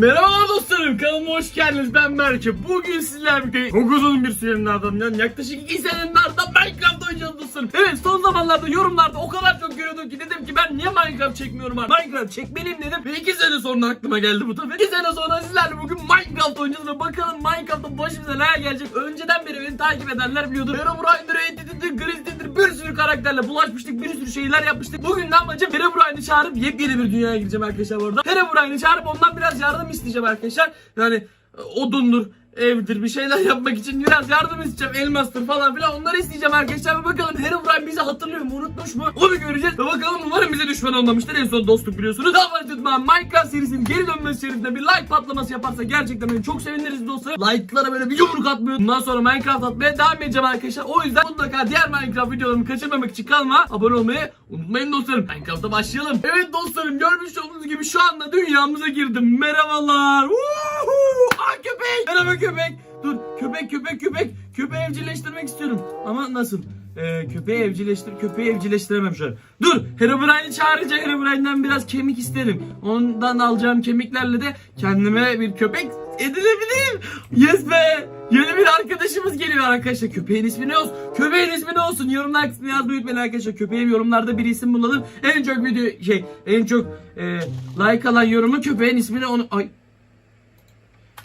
Merhaba dostlarım kanalıma hoş geldiniz. Ben Berke. Bugün sizlerle birlikte çok uzun bir sürenin ardından yaklaşık 2 senenin ardından Minecraft oynayacağız dostlarım Evet son zamanlarda yorumlarda o kadar çok görüyordum ki dedim ki ben niye Minecraft çekmiyorum artık? Minecraft çekmeliyim dedim. Ve 2 sene sonra aklıma geldi bu tabi 2 sene sonra sizlerle bugün Minecraft oynayacağız ve bakalım. Minecraft'ta başımıza neler gelecek? Önceden beri beni takip edenler biliyordur. Herobrine'dir, Edit'dir, Grizzly'dir bir sürü karakterle bulaşmıştık bir sürü şeyler yapmıştık. Bugün ne yapacağım Herobrine'i çağırıp yepyeni bir dünyaya gireceğim arkadaşlar bu arada. Herobrine'i çağırıp ondan biraz yardım isteyeceğim arkadaşlar Yani e, odundur, evdir bir şeyler yapmak için biraz yardım isteyeceğim. Elmastır falan filan onları isteyeceğim arkadaşlar. Ve bakalım Herobrine bizi hatırlıyor mu unutmuş mu? Onu göreceğiz. Ve bakalım umarım bize düşman olmamıştır. En son dostluk biliyorsunuz. Daha fazla tutmayan Minecraft serisinin geri dönmesi şerifinde bir like patlaması yaparsa gerçekten beni çok seviniriz dostlar. Like'lara böyle bir yumruk atmıyor. Bundan sonra Minecraft atmaya devam edeceğim arkadaşlar. O yüzden mutlaka diğer Minecraft videolarımı kaçırmamak için kalma. Abone olmayı unutmayın dostlarım. Minecraft'a başlayalım. Evet dostlarım görmüş olduğunuz gibi şu anda dünyamıza girdim. Merhabalar. Woohoo! Köpek. Merhaba köpek. Dur köpek köpek köpek. Köpeği evcilleştirmek istiyorum. Ama nasıl? Ee, köpeği evcilleştir, köpeği evcilleştiremem şu an. Dur, Herobrine'i çağırınca Herobrine'den biraz kemik isterim. Ondan alacağım kemiklerle de kendime bir köpek edinebilirim. Yes be! Yeni bir arkadaşımız geliyor arkadaşlar. Köpeğin ismi ne olsun? Köpeğin ismi ne olsun? Yorumlar kısmına yazmayı unutmayın arkadaşlar. Köpeğe yorumlarda bir isim bulalım. En çok video şey, en çok e, like alan yorumu köpeğin ismini onu ay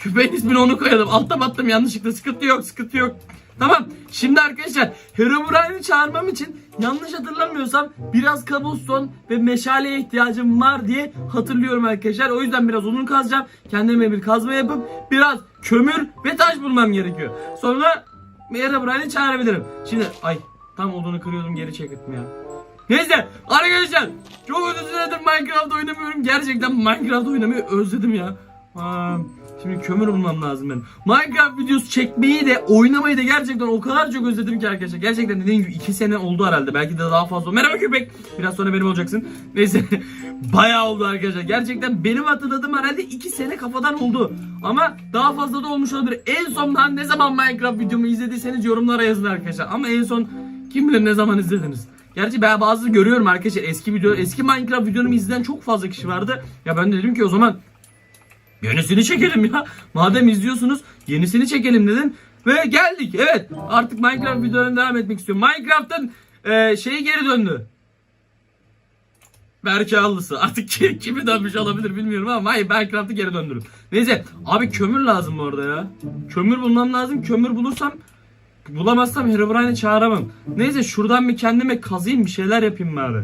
Köpeğin ismini onu koyalım. Altta battım yanlışlıkla. Sıkıntı yok, sıkıntı yok. Tamam. Şimdi arkadaşlar Herobrine'i çağırmam için yanlış hatırlamıyorsam biraz kabuston ve meşaleye ihtiyacım var diye hatırlıyorum arkadaşlar. O yüzden biraz odun kazacağım. Kendime bir kazma yapıp biraz kömür ve taş bulmam gerekiyor. Sonra Herobrine'i çağırabilirim. Şimdi ay tam odunu kırıyordum geri çektim ya. Neyse arkadaşlar çok uzun süredir Minecraft oynamıyorum. Gerçekten Minecraft oynamayı özledim ya. Aa, şimdi kömür bulmam lazım benim. Minecraft videosu çekmeyi de oynamayı da gerçekten o kadar çok özledim ki arkadaşlar. Gerçekten dediğim gibi 2 sene oldu herhalde. Belki de daha fazla. Merhaba köpek. Biraz sonra benim olacaksın. Neyse. Bayağı oldu arkadaşlar. Gerçekten benim hatırladığım herhalde 2 sene kafadan oldu. Ama daha fazla da olmuş olabilir. En sondan ne zaman Minecraft videomu izlediyseniz yorumlara yazın arkadaşlar. Ama en son kim bilir ne zaman izlediniz. Gerçi ben bazı görüyorum arkadaşlar eski video eski Minecraft videomu izleyen çok fazla kişi vardı. Ya ben de dedim ki o zaman yenisini çekelim ya. Madem izliyorsunuz yenisini çekelim dedim. Ve geldik. Evet artık Minecraft videolarına devam etmek istiyorum. Minecraft'ın e, şeyi geri döndü. Berke Allısı. Artık ki- kimi dönmüş olabilir bilmiyorum ama hayır Minecraft'ı geri döndürün. Neyse abi kömür lazım bu arada ya. Kömür bulmam lazım. Kömür bulursam bulamazsam Herobrine'i çağıramam. Neyse şuradan bir kendime kazayım bir şeyler yapayım bari.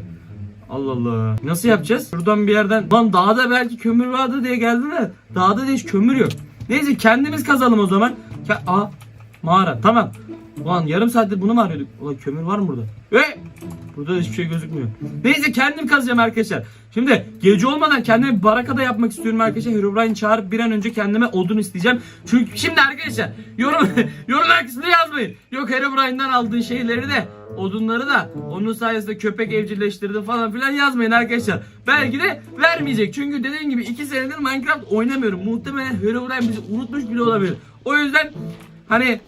Allah Allah. Nasıl yapacağız? Şuradan bir yerden. Lan dağda belki kömür vardı diye geldi de dağda da hiç kömür yok. Neyse kendimiz kazalım o zaman. Ke- Aa mağara tamam. Ulan yarım saattir bunu mu arıyorduk? Ulan kömür var mı burada? Ve burada da hiçbir şey gözükmüyor. Neyse kendim kazacağım arkadaşlar. Şimdi gece olmadan kendime bir barakada yapmak istiyorum arkadaşlar. Herobrine çağırıp bir an önce kendime odun isteyeceğim. Çünkü şimdi arkadaşlar yorum yorumlar kısmına yazmayın. Yok Herobrine'den aldığın şeyleri de odunları da onun sayesinde köpek evcilleştirdi falan filan yazmayın arkadaşlar. Belki de vermeyecek. Çünkü dediğim gibi 2 senedir Minecraft oynamıyorum. Muhtemelen Herobrine bizi unutmuş bile olabilir. O yüzden hani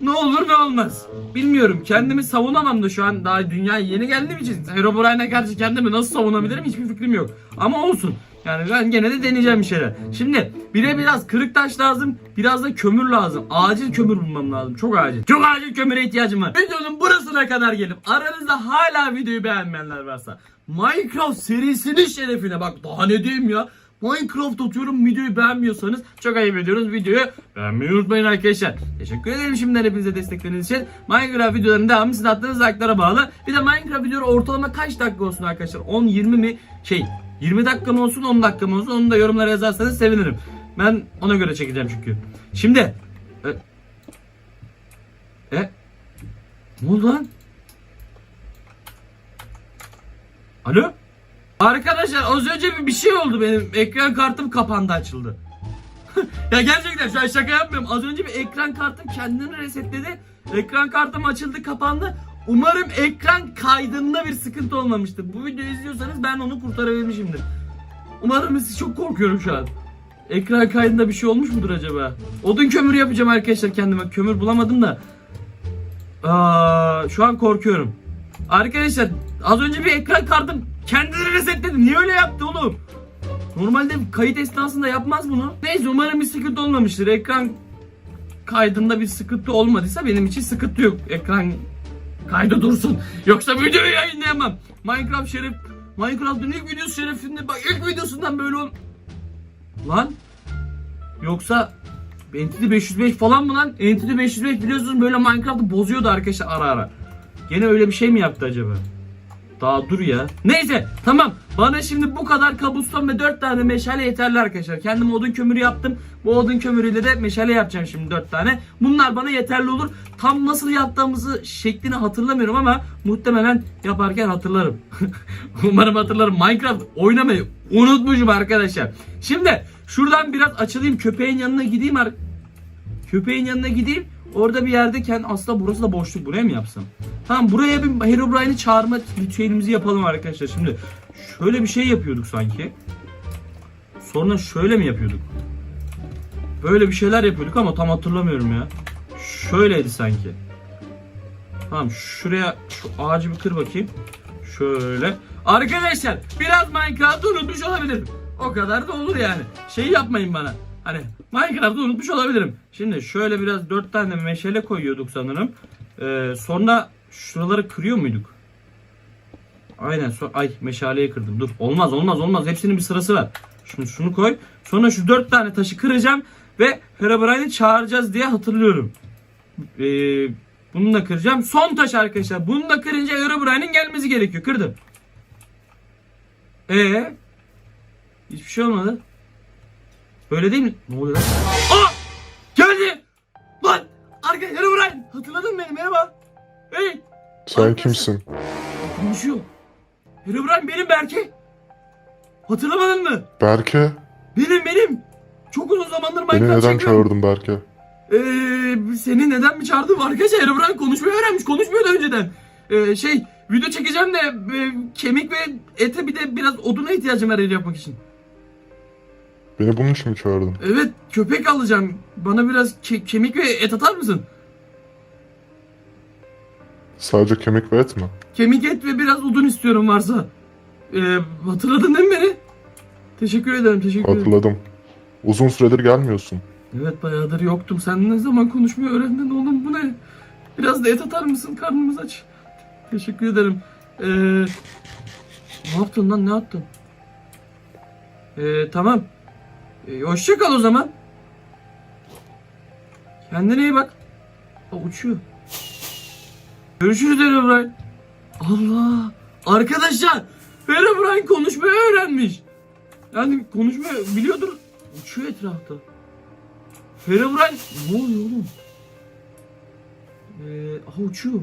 ne olur ne olmaz. Bilmiyorum. Kendimi savunamam da şu an daha dünyaya yeni geldiğim için Herobrine'e karşı kendimi nasıl savunabilirim hiçbir fikrim yok. Ama olsun. Yani ben gene de deneyeceğim bir şeyler. Şimdi bire biraz kırık taş lazım. Biraz da kömür lazım. Acil kömür bulmam lazım. Çok acil. Çok acil kömüre ihtiyacım var. Videonun burasına kadar gelip aranızda hala videoyu beğenmeyenler varsa Minecraft serisinin şerefine bak daha ne diyeyim ya. Minecraft atıyorum videoyu beğenmiyorsanız çok ayıp ediyoruz videoyu beğenmeyi unutmayın arkadaşlar. Teşekkür ederim şimdiden hepinize destekleriniz için. Minecraft videolarının devamı sizin attığınız like'lara bağlı. Bir de Minecraft videoları ortalama kaç dakika olsun arkadaşlar? 10-20 mi? Şey 20 dakika mı olsun 10 dakika mı olsun onu da yorumlara yazarsanız sevinirim. Ben ona göre çekeceğim çünkü. Şimdi e, e ne oldu lan? Alo? Arkadaşlar az önce bir, bir şey oldu benim. Ekran kartım kapandı açıldı. ya gerçekten şu an şaka yapmıyorum. Az önce bir ekran kartım kendini resetledi. Ekran kartım açıldı kapandı. Umarım ekran kaydında bir sıkıntı olmamıştır. Bu videoyu izliyorsanız ben onu kurtarabilmişimdir. Umarım siz çok korkuyorum şu an. Ekran kaydında bir şey olmuş mudur acaba? Odun kömür yapacağım arkadaşlar kendime. Kömür bulamadım da. Aa, şu an korkuyorum. Arkadaşlar az önce bir ekran kartım kendini resetledi. Niye öyle yaptı oğlum? Normalde kayıt esnasında yapmaz bunu. Neyse umarım bir sıkıntı olmamıştır. Ekran kaydında bir sıkıntı olmadıysa benim için sıkıntı yok. Ekran kaydı dursun. Yoksa videoyu yayınlayamam. Minecraft şeref Minecraft'ın ilk videosu şerefinde bak ilk videosundan böyle ol. Lan yoksa Entity 505 falan mı lan? Entity 505 biliyorsunuz böyle Minecraft'ı bozuyordu arkadaşlar ara ara. Gene öyle bir şey mi yaptı acaba? Daha dur ya. Neyse tamam. Bana şimdi bu kadar kabuston ve 4 tane meşale yeterli arkadaşlar. Kendim odun kömürü yaptım. Bu odun kömürüyle de meşale yapacağım şimdi 4 tane. Bunlar bana yeterli olur. Tam nasıl yaptığımızı şeklini hatırlamıyorum ama muhtemelen yaparken hatırlarım. Umarım hatırlarım. Minecraft oynamayı unutmuşum arkadaşlar. Şimdi şuradan biraz açılayım. Köpeğin yanına gideyim. Köpeğin yanına gideyim. Orada bir yerde kendi aslında burası da boşluk. Buraya mı yapsam? Tamam buraya bir Herobrine'i çağırma ritüelimizi yapalım arkadaşlar. Şimdi şöyle bir şey yapıyorduk sanki. Sonra şöyle mi yapıyorduk? Böyle bir şeyler yapıyorduk ama tam hatırlamıyorum ya. Şöyleydi sanki. Tamam şuraya şu ağacı bir kır bakayım. Şöyle. Arkadaşlar biraz Minecraft'ı unutmuş olabilirim. O kadar da olur yani. Şey yapmayın bana. Hani Minecraft'ı unutmuş olabilirim. Şimdi şöyle biraz dört tane meşale koyuyorduk sanırım. Ee, sonra şuraları kırıyor muyduk? Aynen. So Ay meşaleyi kırdım. Dur. Olmaz olmaz olmaz. Hepsinin bir sırası var. Şimdi şunu koy. Sonra şu dört tane taşı kıracağım ve Herobrine'i çağıracağız diye hatırlıyorum. Ee, bunu da kıracağım. Son taş arkadaşlar. Bunu da kırınca Herobrine'in gelmesi gerekiyor. Kırdım. Ee, hiçbir şey olmadı. Böyle değil mi? Ne oluyor lan? Aa! Geldi! Lan! Arka Herobrine! Hatırladın beni? Merhaba. Hey! Sen kimsin? Konuşuyor. Herobrine benim Berke. Hatırlamadın mı? Berke? Benim benim. Çok uzun zamandır Minecraft Beni neden çekiyorum. çağırdın Berke? Ee, seni neden mi çağırdım? Arkadaşlar Herobrine konuşmayı öğrenmiş. Konuşmuyordu önceden. Ee, şey video çekeceğim de e, kemik ve ete bir de biraz oduna ihtiyacım var el yapmak için. Beni bunun için mi çağırdın? Evet köpek alacağım. Bana biraz ke- kemik ve et atar mısın? Sadece kemik ve et mi? Kemik et ve biraz odun istiyorum varsa. Ee, hatırladın değil mi beni? Teşekkür ederim teşekkür ederim. Hatırladım. Uzun süredir gelmiyorsun. Evet bayağıdır yoktum. Sen ne zaman konuşmayı öğrendin oğlum bu ne? Biraz da et atar mısın? Karnımız aç. Teşekkür ederim. Ee, ne yaptın lan ne yaptın? Ee, tamam. Ee, hoşça kal o zaman. Kendine iyi bak. Aa, uçuyor. Görüşürüz Herobrine. Allah. Arkadaşlar Herobrine konuşmayı öğrenmiş. Yani konuşmayı biliyordur. Uçuyor etrafta. Herobrine ne oluyor oğlum? Ee, aha uçuyor.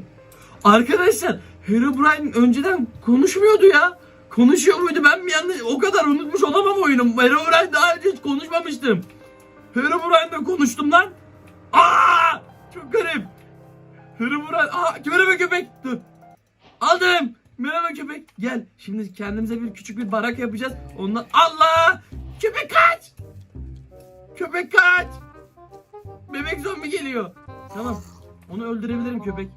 Arkadaşlar Herobrine önceden konuşmuyordu ya. Konuşuyor muydu ben mi yanlış o kadar unutmuş olamam oyunu. Herobrine daha önce hiç konuşmamıştım. Herobrine'le konuştum lan. Aa! Çok garip. Herobrine aa merhaba köpek. Dur. Aldım. Merhaba köpek. Gel. Şimdi kendimize bir küçük bir barak yapacağız. Ondan Allah! Köpek kaç! Köpek kaç! Bebek zombi geliyor. Tamam. Onu öldürebilirim köpek.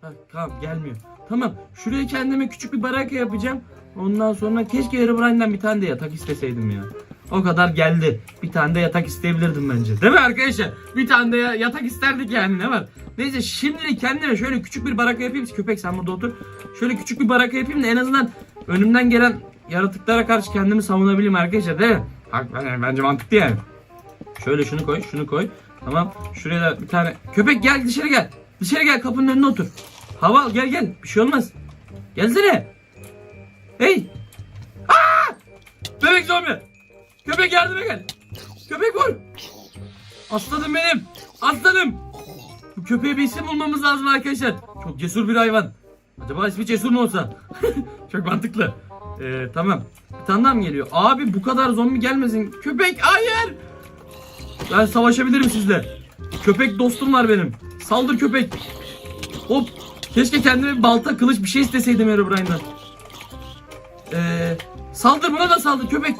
Ha, tamam gelmiyor. Tamam. Şuraya kendime küçük bir baraka yapacağım. Ondan sonra keşke Herobrine'den bir tane de yatak isteseydim ya. O kadar geldi. Bir tane de yatak isteyebilirdim bence. Değil mi arkadaşlar? Bir tane de ya- yatak isterdik yani ne var? Neyse şimdilik kendime şöyle küçük bir baraka yapayım. Köpek sen burada otur. Şöyle küçük bir baraka yapayım da en azından önümden gelen yaratıklara karşı kendimi savunabileyim arkadaşlar değil mi? Hak, bence mantıklı yani. Şöyle şunu koy, şunu koy. Tamam. Şuraya da bir tane. Köpek gel dışarı gel. Dışarı gel kapının önüne otur. Hava gel gel. Bir şey olmaz. Gelsene. Hey. Aa! Bebek zombi. Köpek yardıma gel. Köpek vur. Aslanım benim. Aslanım. Bu köpeğe bir isim bulmamız lazım arkadaşlar. Çok cesur bir hayvan. Acaba ismi cesur mu olsa? Çok mantıklı. Ee, tamam. Bir tane daha mı geliyor? Abi bu kadar zombi gelmesin. Köpek hayır. Ben savaşabilirim sizle. Köpek dostum var benim. Saldır köpek. Hop. Keşke kendime bir balta, kılıç bir şey isteseydim Herobrine'dan. Ee, saldır buna da saldır köpek.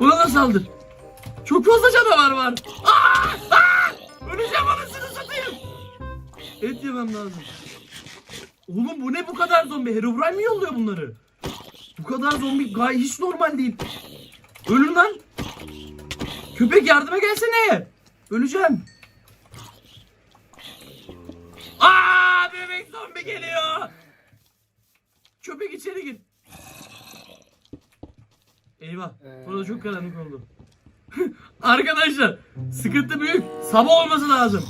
Buna da saldır. Çok fazla canavar var. Aa! Aa! Öleceğim anasını satayım. Et yemem lazım. Oğlum bu ne bu kadar zombi? Herobrine mi yolluyor bunları? Bu kadar zombi gay hiç normal değil. Ölür lan. Köpek yardıma gelsene. Öleceğim. Aa bebek zombi geliyor. Köpek içeri gir. Eyvah. Burada çok karanlık oldu. Arkadaşlar sıkıntı büyük. Sabah olması lazım.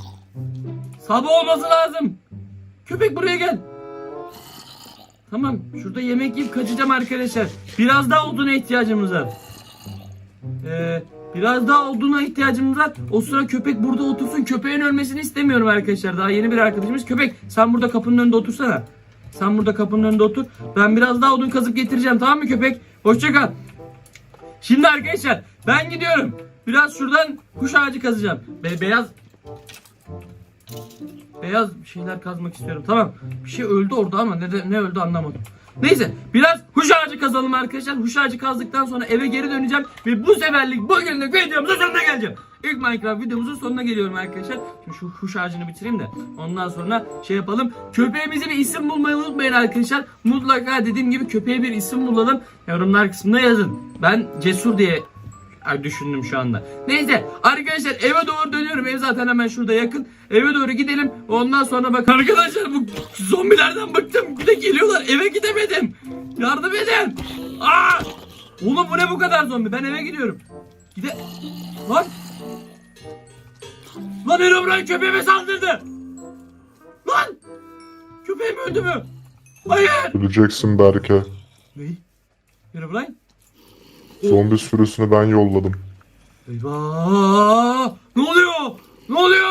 Sabah olması lazım. Köpek buraya gel. Tamam şurada yemek yiyip kaçacağım arkadaşlar. Biraz daha oduna ihtiyacımız var. Ee, biraz daha oduna ihtiyacımız var. O sıra köpek burada otursun. Köpeğin ölmesini istemiyorum arkadaşlar. Daha yeni bir arkadaşımız. Köpek sen burada kapının önünde otursana. Sen burada kapının önünde otur. Ben biraz daha odun kazıp getireceğim tamam mı köpek? Hoşça kal. Şimdi arkadaşlar ben gidiyorum. Biraz şuradan kuş ağacı kazacağım. Be beyaz Beyaz bir şeyler kazmak istiyorum. Tamam. Bir şey öldü orada ama ne, ne öldü anlamadım. Neyse biraz huş ağacı kazalım arkadaşlar. Huş ağacı kazdıktan sonra eve geri döneceğim. Ve bu seferlik bugünlük videomuzun sonuna geleceğim. İlk Minecraft videomuzun sonuna geliyorum arkadaşlar. Şimdi şu huş ağacını bitireyim de ondan sonra şey yapalım. Köpeğimize bir isim bulmayı unutmayın arkadaşlar. Mutlaka dediğim gibi köpeğe bir isim bulalım. Yorumlar kısmına yazın. Ben Cesur diye Ay düşündüm şu anda. Neyse arkadaşlar eve doğru dönüyorum. Ev zaten hemen şurada yakın. Eve doğru gidelim. Ondan sonra bak arkadaşlar bu zombilerden bıktım. Bir de geliyorlar. Eve gidemedim. Yardım edin. Aa! Oğlum bu ne bu kadar zombi? Ben eve gidiyorum. Gide... Lan! Lan Herobrine köpeğime saldırdı. Lan! Köpeğim öldü mü? Hayır! Öleceksin Berke. Ne? Herobrine? Zombi sürüsünü ben yolladım. Eyvah! Ne oluyor? Ne oluyor?